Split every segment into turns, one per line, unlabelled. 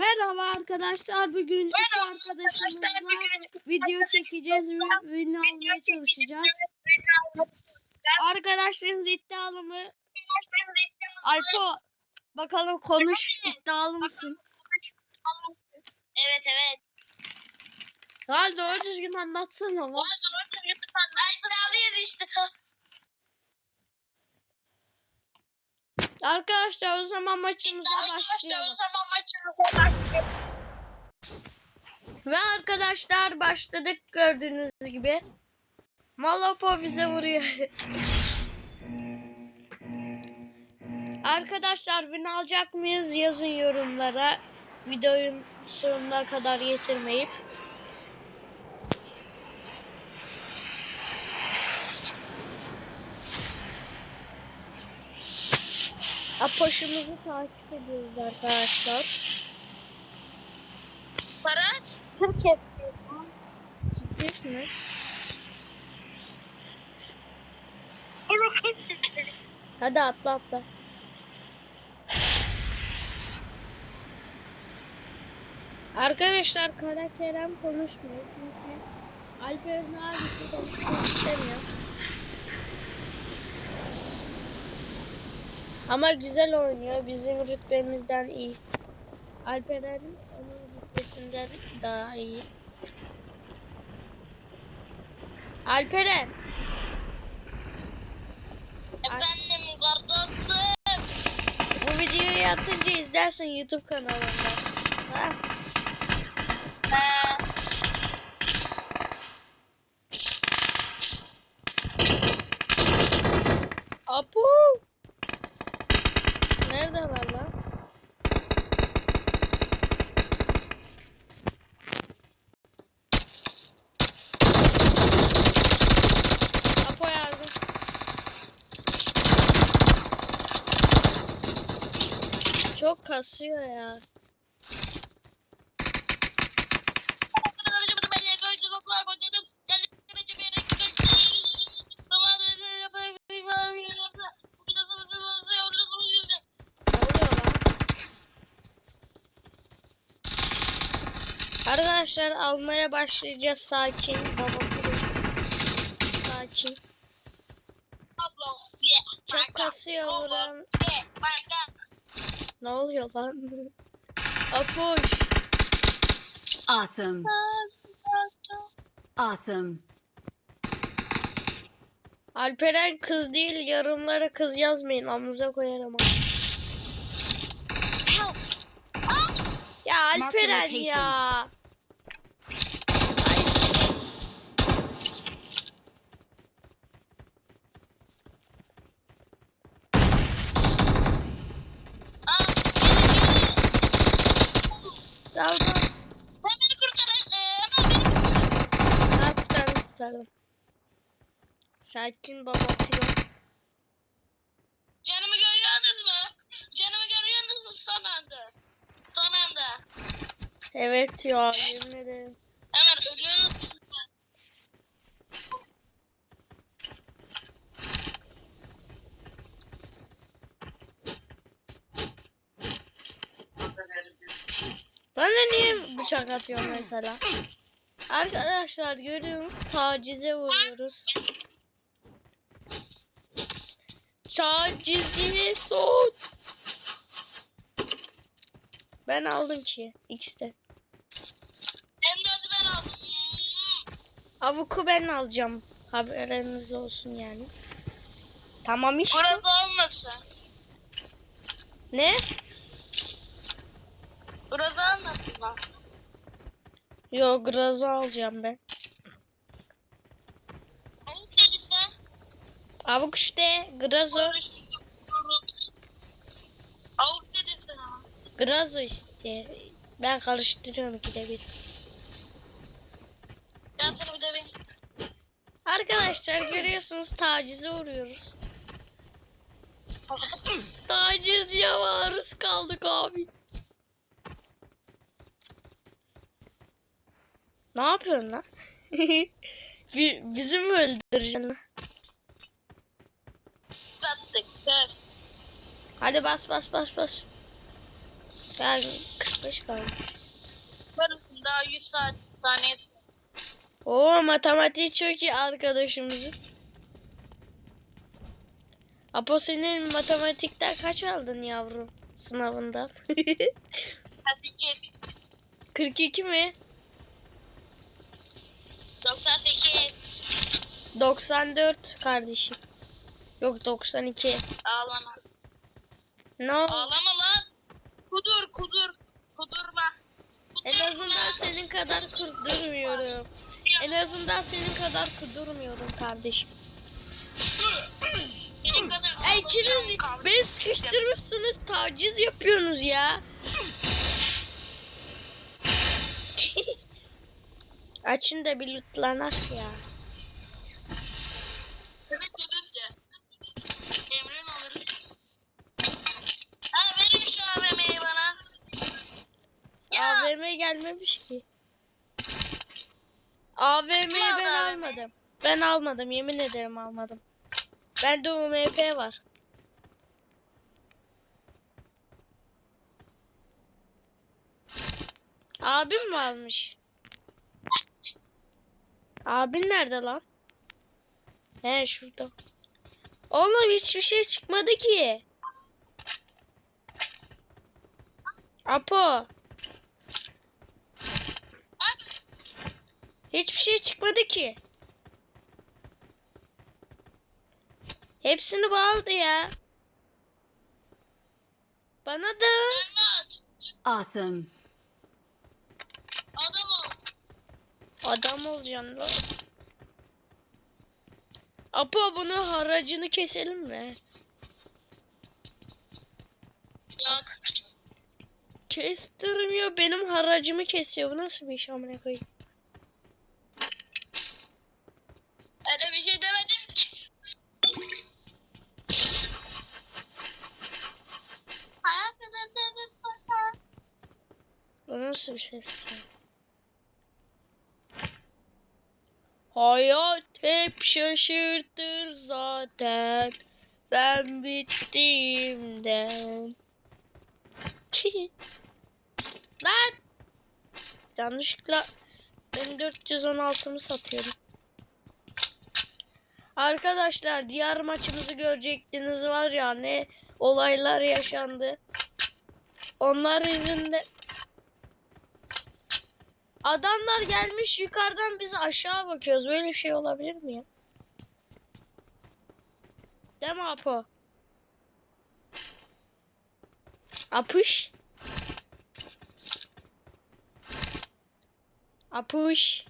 Merhaba arkadaşlar. Bugün üç arkadaşımızla video çekeceğiz ve ürünü almaya çalışacağız. Arkadaşlarımız iddialı mı? Alpo bakalım konuş iddialı mısın?
Evet evet.
Ya doğru düzgün anlatsana ama.
Ben kralıyım işte.
Arkadaşlar o zaman maçımıza başlayalım. Ve arkadaşlar başladık gördüğünüz gibi. Malapo bize vuruyor. arkadaşlar win alacak mıyız yazın yorumlara. Videonun sonuna kadar getirmeyip. Apoşumuzu takip ediyoruz arkadaşlar.
Para?
Türkiye. Ciddi mi? Hadi atla atla. Arkadaşlar Kara Kerem konuşmuyor çünkü Alper'in abisi konuşmak istemiyor. Ama güzel oynuyor. Bizim rütbemizden iyi. Alperen onun rütbesinden daha iyi. Alperen.
Efendim kardeşim.
Bu videoyu atınca izlersin YouTube kanalında. Ha?
Ha,
Apu. Nerede var lan? Apo yardım. Çok kasıyor ya. Arkadaşlar almaya başlayacağız sakin baba. Sakin. Çok kasıyor buram. Ne oluyor lan? Apoş.
Awesome. Awesome.
Alperen kız değil yorumlara kız yazmayın amınıza koyarım. Ya Alperen ya. Tamam tamam. Tamam kurtardım kurtardım. Sakin baba kilo.
Canımı görüyorsunuz mu? Canımı görüyorsunuz mu son anda? Son anda.
Evet ya yemin ederim.
Hemen ölüyorsunuz lütfen.
Bana niye bıçak atıyor mesela? Arkadaşlar görüyorsunuz tacize vuruyoruz. Tacizini son. Ben aldım ki X'te.
M4'ü ben aldım.
Avuku ben alacağım. Haberiniz olsun yani. Tamam işte.
Burası olmasın.
Ne?
Burası olmasın lan.
Yo Grazo alacağım ben.
Avuk
işte Grazo.
Avuk delisi.
Grazo işte. Ben karıştırıyorum ikide bir.
Ben sana bir döveyim.
Arkadaşlar görüyorsunuz tacize uğruyoruz. Taciz ya maruz kaldık abi. Ne yapıyorsun lan? Bi- Bizi mi öldüreceksin Hadi bas bas bas bas. Yani 45 kaldı.
Varım daha 100 saat saniye.
Oo matematiği çok iyi arkadaşımızın. Apo senin matematikten kaç aldın yavrum sınavında?
Hadi gir.
42 mi?
98.
94 kardeşim. Yok 92.
Ağlama.
No.
Ağlama lan. Kudur kudur. Kudurma.
En
Kudurma.
azından senin kadar kudurmuyorum. En azından senin kadar kudurmuyorum kardeşim.
Senin kadar
ikiniz beni sıkıştırmışsınız taciz yapıyorsunuz ya. Açın da bir lütlanak ya.
Evet evet de. Emrin olur. Ha verin şu AVM'yi bana. Ya.
AVM gelmemiş ki. AVM'yi ben
AVM?
almadım. Ben almadım yemin ederim almadım. Bende UMP var. Abim mi almış? Abin nerede lan? He şurada. Oğlum hiçbir şey çıkmadı ki. Apo. Hiçbir şey çıkmadı ki. Hepsini bağladı ya. Bana da.
Awesome.
Adam ol.
adam olacaksın lan. Apo bunu haracını keselim mi?
Yok.
Kestirmiyor benim haracımı kesiyor. Bu nasıl bir iş amına koyayım?
Öyle bir şey demedim ki.
Bu nasıl bir ses ya? Hayat hep şaşırtır zaten. Ben bittiğimden. Lan! Yanlışlıkla ben 416'mı satıyorum. Arkadaşlar diğer maçımızı görecektiniz var ya ne olaylar yaşandı. Onlar yüzünden Adamlar gelmiş yukarıdan biz aşağı bakıyoruz. Böyle bir şey olabilir mi ya? Değil mi Apo? Apış. Apuş.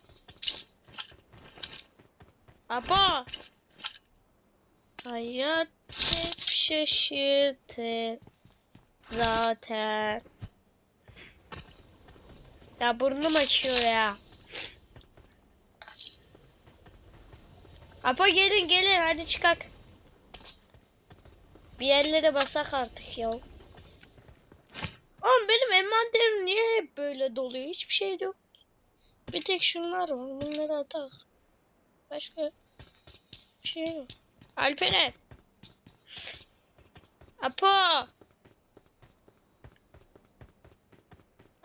Apo. Hayat hep şaşırtır zaten. Ya burnum açıyor ya. Apa gelin gelin hadi çıkak. Bir yerlere basak artık ya. Oğlum benim envanterim niye hep böyle doluyor? Hiçbir şey yok. Bir tek şunlar var. Bunları atak. Başka bir şey yok. Alperen. Apo.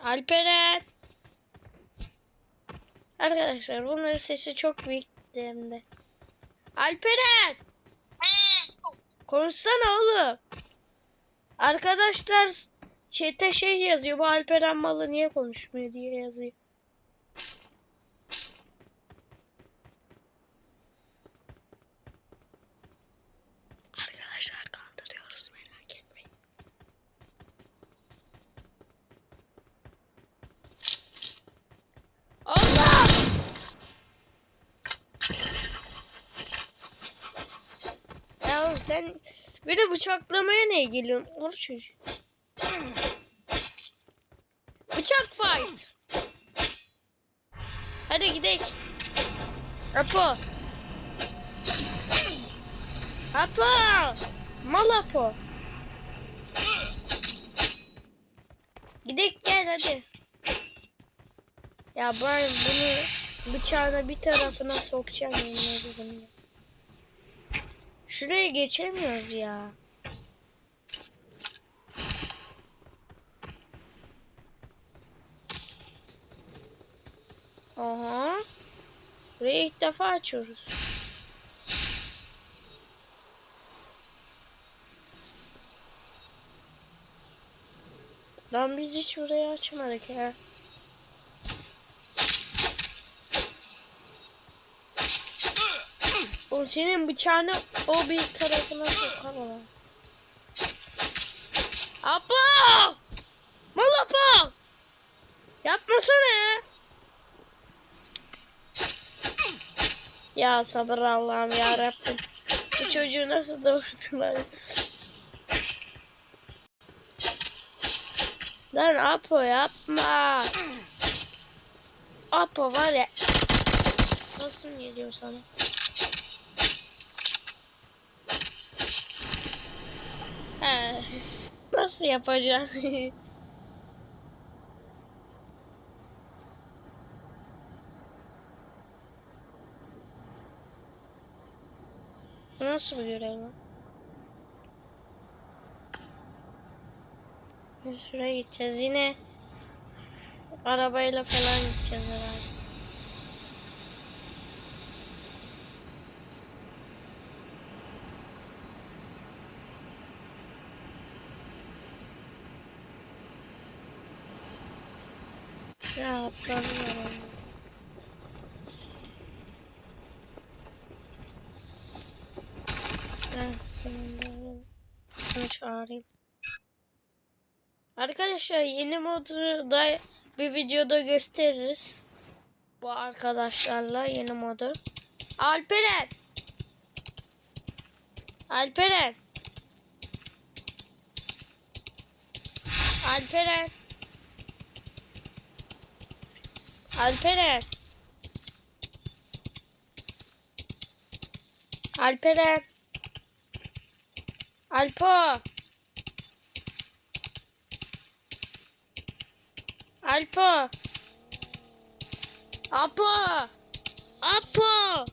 Alperen. Arkadaşlar bunların sesi çok büyük hem de. Alperen! Konuşsana oğlum. Arkadaşlar chat'e şey yazıyor. Bu Alperen malı niye konuşmuyor diye yazıyor. Arkadaşlar kandırıyoruz merak etmeyin. Allah! Ya oğlum sen beni bıçaklamaya neye geliyorsun? Oruç. Bıçak fight. Hadi gidelim. Apo. Apo. Mal Apo. Gidelim gel hadi. Ya ben bunu bıçağına bir tarafına sokacağım. Şuraya geçemiyoruz ya. Aha. Burayı ilk defa açıyoruz. Lan biz hiç burayı açmadık ya. O senin bıçağını o bir tarafına sokar ona. Apo! Mal Apo! Yapmasana ya. Ya sabır Allah'ım ya Rabbim. Bu çocuğu nasıl doğurdular? Lan Apo yapma. Apo var ya. Nasıl geliyor sana? He. Nasıl yapacağım? Nasıl bir görev? Biz şuraya gideceğiz yine. Arabayla falan gideceğiz herhalde. Ya atlamıyorum. Ben sonunda şunu çağırayım. Arkadaşlar yeni modu da bir videoda gösteririz. Bu arkadaşlarla yeni modu. Alperen! Alperen! Alperen! Alperen! Alperen! Alpo! Alpo! Apo! Apo!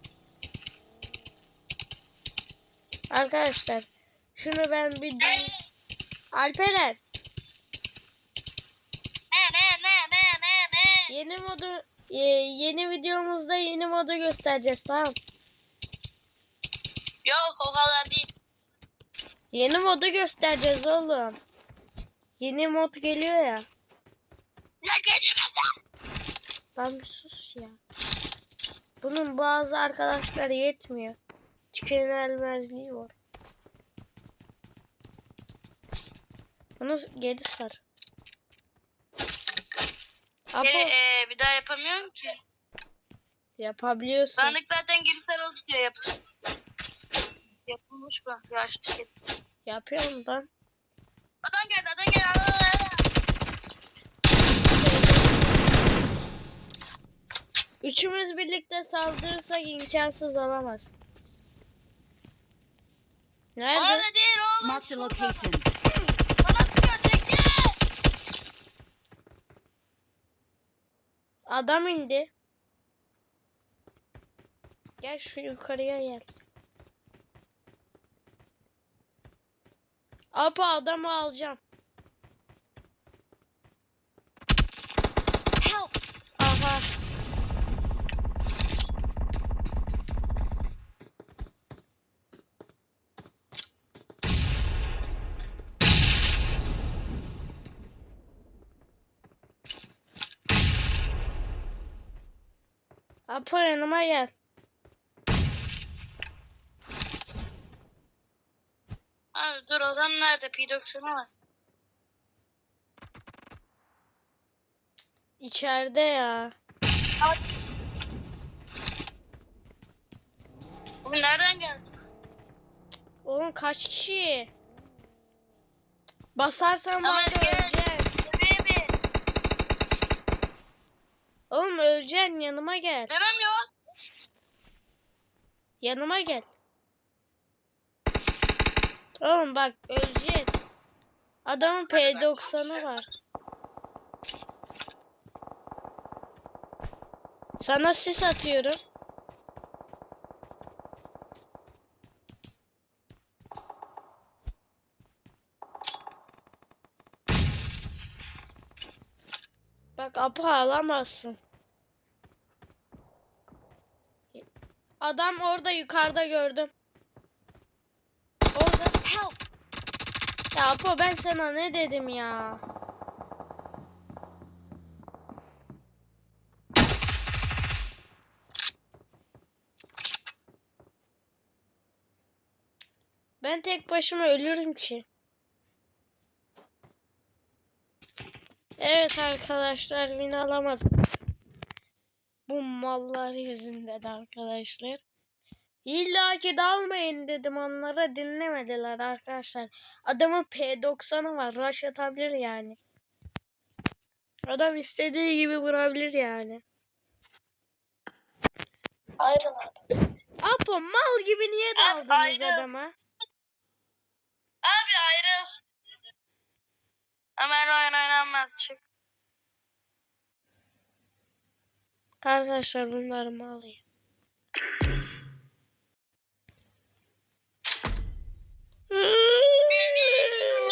Arkadaşlar şunu ben bir. Alperen
Ne ne ne ne ne ne?
yeni modu e, yeni videomuzda yeni modu göstereceğiz tamam.
Yok o kadar değil.
Yeni modu göstereceğiz oğlum. Yeni mod geliyor ya.
Ya gelemezler.
Lan bir sus ya. Bunun bazı arkadaşlar yetmiyor. Tükenilmezliği var. Bunu geri sar. Apo
Geri, e, bir daha yapamıyorum ki.
yapabiliyorsun.
Sandık zaten geri sarıldı diyor yap. Yapılmış bu. Yaşlı.
Yapıyorum ben.
Adam geldi adam geldi. Adam geldi.
Üçümüz birlikte saldırırsak imkansız alamaz. Nerede?
Orada değil oğlum.
A
şurada.
location.
Bana sıkıyor çekil.
Adam indi. Gel şu yukarıya gel. Apa adamı alacağım.
Help!
Aha. Apo yanıma gel.
Abi dur adam nerede? P90'a var.
İçeride ya.
Bu nereden geldi?
Oğlum kaç kişi? Basarsan var ya öleceksin. Oğlum öleceksin yanıma gel.
Demem yok.
Yanıma gel. Oğlum bak öleceksin. Adamın P90'ı var. Sana sis atıyorum. Bak apa alamazsın. Adam orada yukarıda gördüm. Orada.
Help!
Ya Apo ben sana ne dedim ya? Ben tek başıma ölürüm ki. Evet arkadaşlar win alamadım. Bu mallar yüzünden arkadaşlar. İlla ki dalmayın dedim onlara dinlemediler arkadaşlar. Adamın P90'ı var. Rush atabilir yani. Adam istediği gibi vurabilir yani.
Ayrıl
Apo mal gibi niye
Abi,
daldınız
ayrı.
adama?
Abi ayrıl. Ömer oyun oynanmaz çık.
Arkadaşlar bunları mal ya. Benim